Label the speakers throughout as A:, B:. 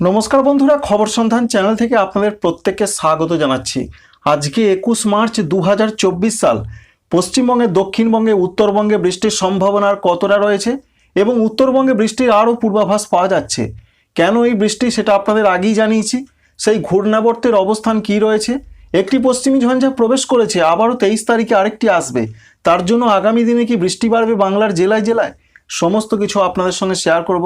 A: নমস্কার বন্ধুরা, খবর সন্ধান চ্যানেল থেকে আপনাদের প্রত্যেককে স্বাগত জানাচ্ছি। আজকে একুশ মার্চ দু হাজার চব্বিশ সাল। পশ্চিমবঙ্গে, দক্ষিণবঙ্গে, উত্তরবঙ্গে বৃষ্টির সম্ভাবনার কতটা রয়েছে এবং উত্তরবঙ্গে বৃষ্টির আরও পূর্বাভাস পাওয়া যাচ্ছে। কেন এই বৃষ্টি সেটা আপনাদের আগেই জানিয়েছি। সেই ঘূর্ণাবর্তের অবস্থান কি রয়েছে? একটি পশ্চিমী ঝঞ্ঝা প্রবেশ করেছে, আবারও তেইশ তারিখে আরেকটি আসবে। তার জন্য আগামী দিনে কি বৃষ্টি বাড়বে বাংলার জেলায় জেলায়? সমস্ত কিছু আপনাদের সঙ্গে শেয়ার করব।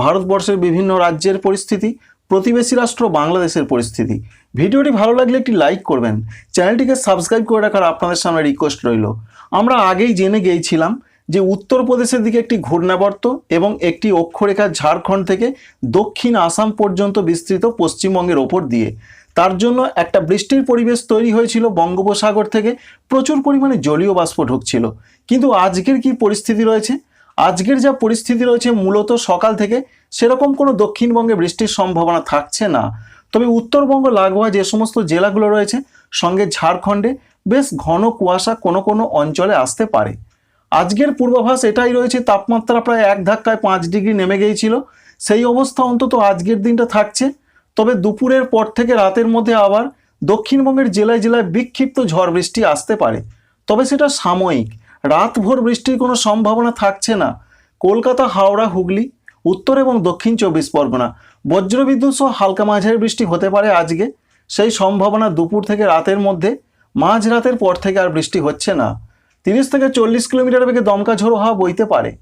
A: ভারতবর্ষের বিভিন্ন রাজ্যের পরিস্থিতি, প্রতিবেশী রাষ্ট্র বাংলাদেশের পরিস্থিতি। ভিডিওটি ভালো লাগলে একটি লাইক করবেন। চ্যানেলটিকে সাবস্ক্রাইব করে রাখার আপনাদের সামনে রিকোয়েস্ট রইল। আমরা আগেই জেনে গিয়েছিলাম যে উত্তরপ্রদেশের দিকে একটি ঘূর্ণাবর্ত এবং একটি অক্ষরেখা ঝাড়খণ্ড থেকে দক্ষিণ আসাম পর্যন্ত বিস্তৃত পশ্চিমবঙ্গের ওপর দিয়ে। তার জন্য একটা বৃষ্টির পরিবেশ তৈরি হয়েছিল বঙ্গোপসাগর থেকে প্রচুর পরিমাণে জলীয় বাষ্প ঢুকছিল। কিন্তু আজকের কি পরিস্থিতি রয়েছে? আজকের যা পরিস্থিতি রয়েছে মূলত সকাল থেকে, সেরকম কোনো দক্ষিণবঙ্গে বৃষ্টির সম্ভাবনা থাকছে না। তবে উত্তরবঙ্গ লাগোয়া যে সমস্ত জেলাগুলো রয়েছে, সঙ্গে ঝাড়খণ্ডে বেশ ঘন কুয়াশা কোনো কোনো অঞ্চলে আসতে পারে। আজকের পূর্বাভাস এটাই রয়েছে, তাপমাত্রা প্রায় এক ধাক্কায় পাঁচ ডিগ্রি নেমে গিয়েছিল। সেই অবস্থা অন্তত আজকের দিনটা থাকছে। তবে দুপুরের পর থেকে রাতের মধ্যে আবার দক্ষিণবঙ্গের জেলায় জেলায় বিক্ষিপ্ত ঝড় বৃষ্টি আসতে পারে। তবে সেটা সাময়িক। রাতভর বৃষ্টির কোনো সম্ভাবনা থাকছে না। কলকাতা, হাওড়া, হুগলি, উত্তর এবং দক্ষিণ চব্বিশ পরগনা। বজ্রবিদ্যুৎ সহ হালকা মাঝারি বৃষ্টি হতে পারে আজকে। সেই সম্ভাবনা দুপুর থেকে রাতের মধ্যে মাঝ রাতের পর থেকে আর বৃষ্টি হচ্ছে না। তিরিশ থেকে চল্লিশ কিলোমিটার বেগে দমকা ঝোড়ো হাওয়া বইতে পারে।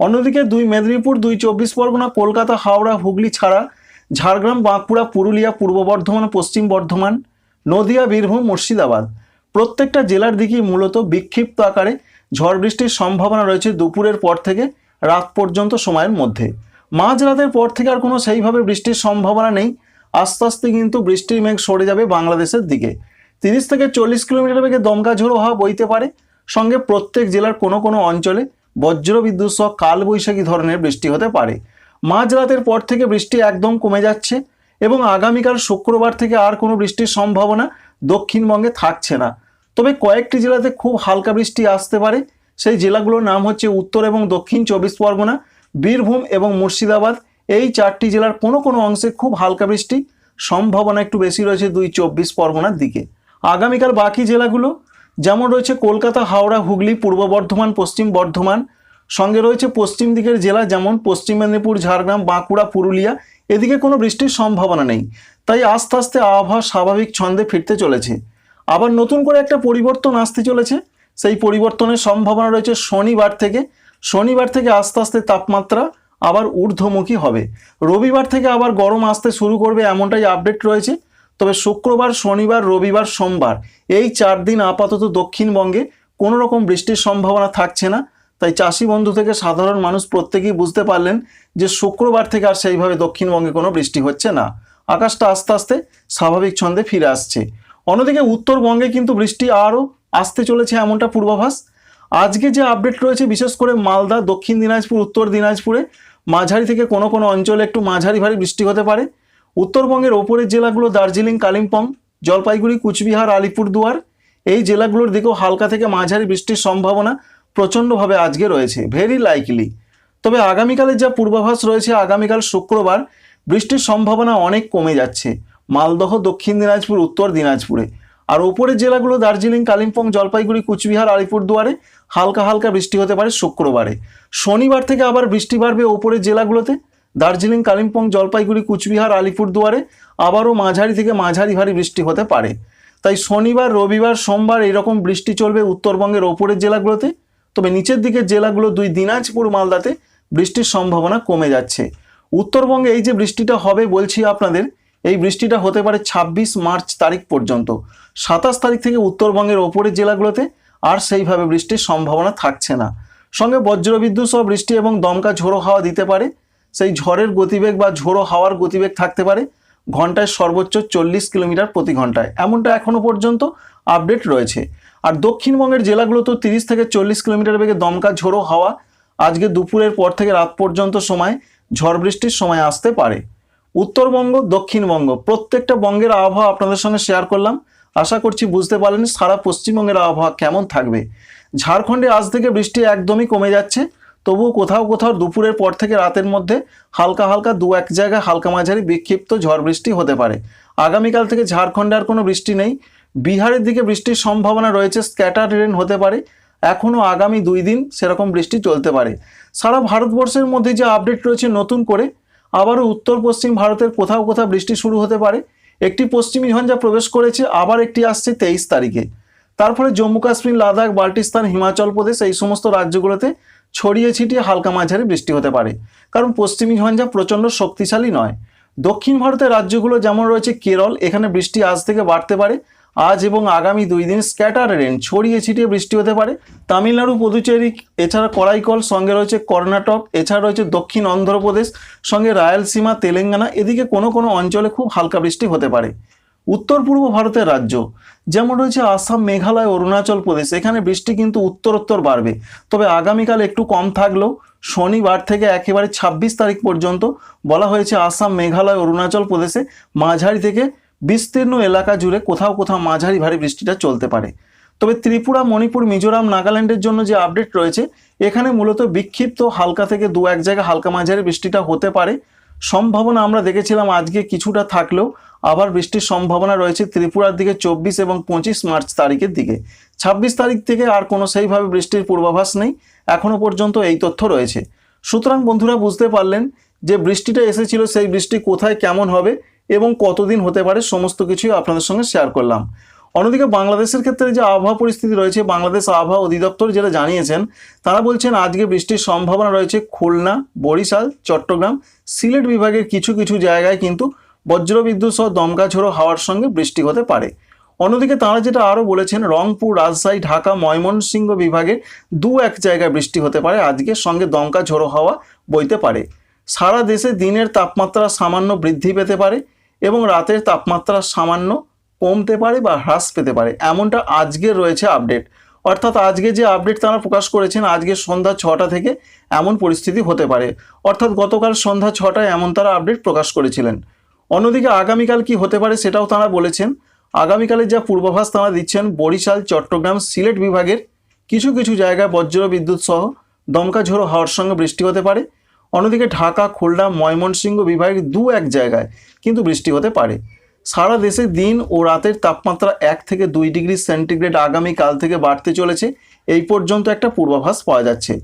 A: অন্যদিকে দুই মেদিনীপুর, দুই চব্বিশ পরগনা, কলকাতা, হাওড়া, হুগলি ছাড়া ঝাড়গ্রাম, বাঁকুড়া, পুরুলিয়া, পূর্ব বর্ধমান, পশ্চিম বর্ধমান, নদিয়া, বীরভূম, মুর্শিদাবাদ। প্রত্যেকটা জেলার দিকেই মূলত বিক্ষিপ্ত আকারে ঝড় বৃষ্টির সম্ভাবনা রয়েছে দুপুরের পর থেকে, রাত পর্যন্ত সময়ের মধ্যে। মাঝরাতের পর থেকে আর কোনো সেইভাবে বৃষ্টির সম্ভাবনা নেই। আস্তে আস্তে কিন্তু বৃষ্টির মেঘ সরে যাবে বাংলাদেশের দিকে। তিরিশ থেকে চল্লিশ কিলোমিটার বেগে দমকা ঝোড়ো হাওয়া বইতে পারে। সঙ্গে প্রত্যেক জেলার কোনো কোনো অঞ্চলে বজ্রবিদ্যুৎ সহ কালবৈশাখী ধরনের বৃষ্টি হতে পারে। মাঝরাতের পর থেকে বৃষ্টি একদম কমে যাচ্ছে এবং আগামীকাল শুক্রবার থেকে আর কোনো বৃষ্টির সম্ভাবনা দক্ষিণবঙ্গে থাকছে না। তবে কয়েকটি জেলাতে খুব হালকা বৃষ্টি আসতে পারে। সেই জেলাগুলোর নাম হচ্ছে উত্তর এবং দক্ষিণ চব্বিশ পরগনা, বীরভূম এবং মুর্শিদাবাদ। এই চারটি জেলার কোনো কোনো অংশে খুব হালকা বৃষ্টি, সম্ভাবনা একটু বেশি রয়েছে দুই চব্বিশ পরগনার দিকে। আগামীকাল বাকি জেলাগুলো, যেমন রয়েছে কলকাতা, হাওড়া, হুগলি, পূর্ব বর্ধমান, পশ্চিম বর্ধমান। সঙ্গে রয়েছে পশ্চিম দিকের জেলা, যেমন পশ্চিম মেদিনীপুর, ঝাড়গ্রাম, বাঁকুড়া, পুরুলিয়া। এদিকে কোনো বৃষ্টির সম্ভাবনা নেই। তাই আস্তে আস্তে আবহাওয়া স্বাভাবিক ছন্দে ফিরতে চলেছে। আবার নতুন করে একটা পরিবর্তন আসতে চলেছে। সেই পরিবর্তনের সম্ভাবনা রয়েছে শনিবার থেকে। শনিবার থেকে আস্তে আস্তে তাপমাত্রা আবার ঊর্ধ্বমুখী হবে। রবিবার থেকে আবার গরম আসতে শুরু করবে এমনটাই আপডেট রয়েছে। তবে শুক্রবার, শনিবার, রবিবার, সোমবার এই চার দিন আপাতত দক্ষিণবঙ্গে কোনো রকম বৃষ্টির সম্ভাবনা থাকছে না। তাই চাষি বন্ধু থেকে সাধারণ মানুষ প্রত্যেকেই বুঝতে পারলেন যে শুক্রবার থেকে আর সেইভাবে দক্ষিণবঙ্গে কোনো বৃষ্টি হচ্ছে না। আকাশটা আস্তে আস্তে স্বাভাবিক ছন্দে ফিরে আসছে। অন্যদিকে উত্তরবঙ্গে কিন্তু বৃষ্টি আরও আসতে চলেছে এমনটা পূর্বাভাস। আজকে যে আপডেট রয়েছে, বিশেষ করে মালদা, দক্ষিণ দিনাজপুর, উত্তর দিনাজপুরে, মাঝারি থেকে কোনো কোনো অঞ্চলে একটু মাঝারি ভারী বৃষ্টি হতে পারে। উত্তরবঙ্গের ওপরের জেলাগুলো দার্জিলিং, কালিম্পং, জলপাইগুড়ি, কুচবিহার, আলিপুরদুয়ার, এই জেলাগুলোর দিকেও হালকা থেকে মাঝারি বৃষ্টির সম্ভাবনা প্রচণ্ডভাবে আজকে রয়েছে ভেরি লাইকলি তবে আগামীকালের যা পূর্বাভাস রয়েছে, আগামীকাল শুক্রবার বৃষ্টির সম্ভাবনা অনেক কমে যাচ্ছে। মালদহ, দক্ষিণ দিনাজপুর, উত্তর দিনাজপুরে। আর ওপরের জেলাগুলো দার্জিলিং, কালিম্পং, জলপাইগুড়ি, কুচবিহার, আলিপুরদুয়ারে হালকা হালকা বৃষ্টি হতে পারে শুক্রবারে। শনিবার থেকে আবার বৃষ্টি বাড়বে ওপরের জেলাগুলোতে। দার্জিলিং, কালিম্পং, জলপাইগুড়ি, কুচবিহার, আলিপুরদুয়ারে আবারও মাঝারি থেকে মাঝারি ভারী বৃষ্টি হতে পারে। তাই শনিবার, রবিবার, সোমবার এরকম বৃষ্টি চলবে উত্তরবঙ্গের ওপরের জেলাগুলোতে। তবে নিচের দিকের জেলাগুলো দুই দিনাজপুর, মালদাতে বৃষ্টির সম্ভাবনা কমে যাচ্ছে। উত্তরবঙ্গে এই যে বৃষ্টিটা হবে বলছি আপনাদের এই বৃষ্টিটা হতে পারে ২৬ মার্চ তারিখ পর্যন্ত। সাতাশ তারিখ থেকে উত্তরবঙ্গের ওপরের জেলাগুলোতে আর সেইভাবে বৃষ্টির সম্ভাবনা থাকছে না। সঙ্গে বজ্রবিদ্যুৎ সহ বৃষ্টি এবং দমকা ঝোড়ো হাওয়া দিতে পারে। সেই ঝড়ের গতিবেগ বা ঝোড়ো হাওয়ার গতিবেগ থাকতে পারে। ঘন্টায় সর্বোচ্চ চল্লিশ কিলোমিটার প্রতি ঘন্টায়। এমনটা এখনও পর্যন্ত আপডেট রয়েছে। আর দক্ষিণবঙ্গের জেলাগুলো তো তিরিশ থেকে চল্লিশ কিলোমিটার বেগে দমকা ঝোড়ো হাওয়া আজকে দুপুরের পর থেকে রাত পর্যন্ত সময় ঝড় বৃষ্টির সময় আসতে পারে। উত্তরবঙ্গ, দক্ষিণবঙ্গ। প্রত্যেকটা বঙ্গের আবহাওয়া আপনাদের সঙ্গে শেয়ার করলাম। আশা করছি বুঝতে পারলেন সারা পশ্চিমবঙ্গের আবহাওয়া কেমন থাকবে। ঝাড়খণ্ডে আজ থেকে বৃষ্টি একদমই কমে যাচ্ছে। তবুও কোথাও কোথাও দুপুরের পর থেকে রাতের মধ্যে হালকা হালকা দু এক জায়গায় হালকা মাঝারি বিক্ষিপ্ত ঝড় বৃষ্টি হতে পারে। আগামীকাল থেকে ঝাড়খণ্ডে আর কোনো বৃষ্টি নেই। বিহারের দিকে বৃষ্টির সম্ভাবনা রয়েছে, স্ক্যাটার রেন হতে পারে। এখনও আগামী দুই দিন সেরকম বৃষ্টি চলতে পারে। সারা ভারতবর্ষের মধ্যে যে আপডেট রয়েছে নতুন করে আবারও উত্তর পশ্চিম ভারতের কোথাও কোথাও বৃষ্টি শুরু হতে পারে। একটি পশ্চিমী ঝঞ্ঝা প্রবেশ করেছে, আবার একটি আসছে তেইশ তারিখে। তারপরে জম্মু কাশ্মীর, লাদাখ, বাল্টিস্তান, হিমাচল প্রদেশ এই সমস্ত রাজ্যগুলোতে ছড়িয়ে ছিটিয়ে হালকা মাঝারি বৃষ্টি হতে পারে। কারণ পশ্চিমী ঝঞ্ঝা প্রচণ্ড শক্তিশালী নয়। দক্ষিণ ভারতের রাজ্যগুলো যেমন রয়েছে কেরল, এখানে বৃষ্টি আজ থেকে বাড়তে পারে। আজ এবং আগামী দুই দিন স্ক্যাটার রেন, ছড়িয়ে ছিটিয়ে বৃষ্টি হতে পারে। তামিলনাড়ু, পুদুচেরি, এছাড়া করাইকল সঙ্গে রয়েছে কর্ণাটক, এছাড়া রয়েছে দক্ষিণ অন্ধ্রপ্রদেশ, সঙ্গে রায়ালসীমা, তেলেঙ্গানা, এদিকে কোনো কোনো অঞ্চলে খুব হালকা বৃষ্টি হতে পারে। উত্তর পূর্ব ভারতের রাজ্য, যেমন রয়েছে আসাম, মেঘালয়, অরুণাচল প্রদেশ, এখানে বৃষ্টি কিন্তু উত্তরোত্তর বাড়বে। তবে আগামীকাল একটু কম থাকলেও শনিবার থেকে একেবারে ছাব্বিশ তারিখ পর্যন্ত বলা হয়েছে আসাম, মেঘালয়, অরুণাচল প্রদেশে মাঝারি থেকে বিস্তীর্ণ এলাকা জুড়ে কোথাও কোথাও মাঝারি ভারী বৃষ্টিটা চলতে পারে। তবে ত্রিপুরা, মণিপুর, মিজোরাম, নাগাল্যান্ডের জন্য যে আপডেট রয়েছে, এখানে মূলত বিক্ষিপ্ত হালকা থেকে দু এক জায়গায় হালকা মাঝারি বৃষ্টিটা হতে পারে। সম্ভাবনা আমরা দেখেছিলাম আজকে কিছুটা থাকলেও আবার বৃষ্টির সম্ভাবনা রয়েছে ত্রিপুরার দিকে চব্বিশ এবং পঁচিশ মার্চ তারিখের দিকে। ছাব্বিশ তারিখ থেকে আর কোনো সেইভাবে বৃষ্টির পূর্বাভাস নেই এখনও পর্যন্ত এই তথ্য রয়েছে। সুতরাং বন্ধুরা, বুঝতে পারলেন যে বৃষ্টিটা এসেছিল, সেই বৃষ্টি কোথায় কেমন হবে এবং কতদিন হতে পারে সমস্ত কিছুই আপনাদের সঙ্গে শেয়ার করলাম। অন্যদিকে বাংলাদেশের ক্ষেত্রে যে আবহাওয়া পরিস্থিতি রয়েছে, বাংলাদেশ আবহাওয়া অধিদপ্তর যেটা জানিয়েছেন, তারা বলছেন আজকে বৃষ্টির সম্ভাবনা রয়েছে খুলনা, বরিশাল, চট্টগ্রাম, সিলেট বিভাগের কিছু কিছু জায়গায় কিন্তু বজ্রবিদ্যুৎ সহ দমকা ঝোড়ো হাওয়ার সঙ্গে বৃষ্টি হতে পারে। অন্যদিকে তারা যেটা আরও বলেছেন, রংপুর, রাজশাহী, ঢাকা, ময়মনসিংহ বিভাগে দু এক জায়গায় বৃষ্টি হতে পারে আজকের সঙ্গে দমকা ঝোড়ো হাওয়া বইতে পারে। সারা দেশে দিনের তাপমাত্রা সামান্য বৃদ্ধি পেতে পারে এবং রাতের তাপমাত্রা সামান্য কমতে পারে বা হ্রাস পেতে পারে। এমনটা আজকের রয়েছে আপডেট অর্থাৎ আজকে যে আপডেট তারা প্রকাশ করেছেন, আজকে সন্ধ্যা ছটা থেকে এমন পরিস্থিতি হতে পারে। অর্থাৎ গতকাল সন্ধ্যা ছটায় এমন তারা আপডেট প্রকাশ করেছিলেন। অন্যদিকে আগামীকাল কি হতে পারে সেটাও তারা বলেছেন। আগামীকালের যা পূর্বাভাস তারা দিচ্ছেন, বরিশাল, চট্টগ্রাম, সিলেট বিভাগের কিছু কিছু জায়গায় বজ্র বিদ্যুৎ সহ দমকা ঝোড়ো হাওয়ার সঙ্গে বৃষ্টি হতে পারে। অন্যদিকে ঢাকা, খুলনা, ময়মনসিংহ বিভাগের দু এক জায়গায় কিন্তু বৃষ্টি হতে পারে। সারা দেশে দিন ও রাতের তাপমাত্রা এক থেকে দুই ডিগ্রি সেন্টিগ্রেড আগামীকাল থেকে বাড়তে চলেছে। এই পর্যন্ত একটা পূর্বাভাস পাওয়া যাচ্ছে।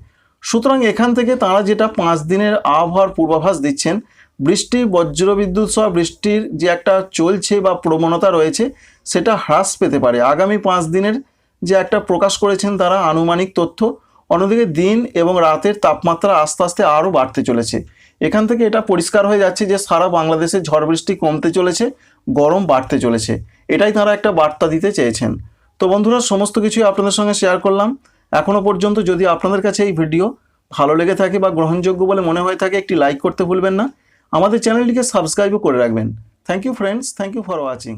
A: সুতরাং এখান থেকে তারা যেটা পাঁচ দিনের আবহাওয়ার পূর্বাভাস দিচ্ছেন, বৃষ্টি, বজ্রবিদ্যুৎ সহ বৃষ্টির যে একটা চলছে বা প্রবণতা রয়েছে, সেটা হ্রাস পেতে পারে। আগামী পাঁচ দিনের যে একটা প্রকাশ করেছেন তারা আনুমানিক তথ্য অন্যদিকে দিন এবং রাতের তাপমাত্রা আস্তে আস্তে আরও বাড়তে চলেছে। এখান থেকে এটা পরিষ্কার হয়ে যাচ্ছে যে সারা বাংলাদেশে ঝড় বৃষ্টি কমতে চলেছে, গরম বাড়তে চলেছে। এটাই তারা একটা বার্তা দিতে চেয়েছেন। তো বন্ধুরা, সমস্ত কিছুই আপনাদের সঙ্গে শেয়ার করলাম। এখনও পর্যন্ত যদি আপনাদের কাছে এই ভিডিও ভালো লেগে থাকে বা গ্রহণযোগ্য বলে মনে হয়ে থাকে, একটি লাইক করতে ভুলবেন না। আমাদের চ্যানেলটিকে সাবস্ক্রাইবও করে রাখবেন। Thank you friends thank you for watching